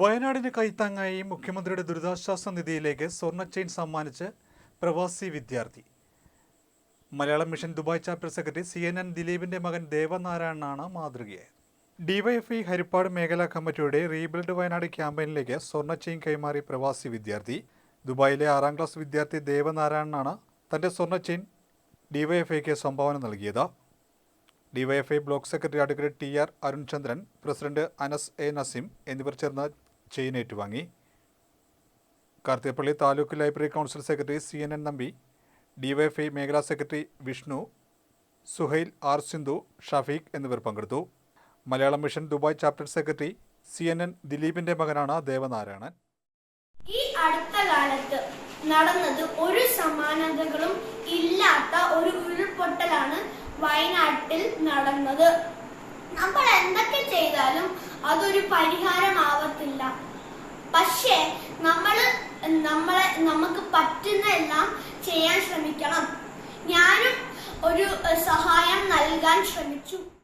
വയനാടിന് കൈത്താങ്ങായി മുഖ്യമന്ത്രിയുടെ ദുരിതാശ്വാസ നിധിയിലേക്ക് സ്വർണ ചെയിൻ സമ്മാനിച്ച് പ്രവാസി വിദ്യാർത്ഥി. Malayalam mission Dubai chapter secretary C N N ദിലീപിന്റെ മകൻ ദേവനാരായണനാണ് മാതൃകയായത്. ഡിവൈഎഫ്ഐ ഹരിപ്പാട് മേഖലാ കമ്മിറ്റിയുടെ റീബിൽഡ് വയനാട് ക്യാമ്പയിനിലേക്ക് സ്വർണ ചെയിൻ കൈമാറി പ്രവാസി വിദ്യാർത്ഥി. ദുബായിലെ ആറാം ക്ലാസ് വിദ്യാർത്ഥി ദേവനാരായണനാണ് തന്റെ സ്വർണ ചെയിൻ ഡിവൈഎഫ്ഐക്ക് സംഭാവന നൽകിയത്. DYFI block secretary advocate T R Arunchandran president Anas A Naseem എന്നിവർ ചേർന്ന് ചെയിൻ ഏറ്റുവാങ്ങി Karthikappally taluk library council secretary C N N Nambi DYFI മേഖലാ സെക്രട്ടറി വിഷ്ണു സുഹൈൽ ആർ സിന്ധു ഷഫീഖ് എന്നിവർ പങ്കെടുത്തു. Malayalam mission Dubai chapter secretary C N N ദിലീപിന്റെ മകനാണ് ദേവനാരായണൻ. ഈ അടുത്ത കാലത്ത് നടന്നത് ഒരു സമാനതകളും ഇല്ലാത്ത ഒരു ഉരുൾപൊട്ടലാണ് വയനാട്ടിൽ നടന്നത്. നമ്മൾ എന്തൊക്കെ ചെയ്താലും അതൊരു പരിഹാരമാവത്തില്ല പക്ഷേ നമ്മൾ നമ്മളെ നമുക്ക് പറ്റുന്ന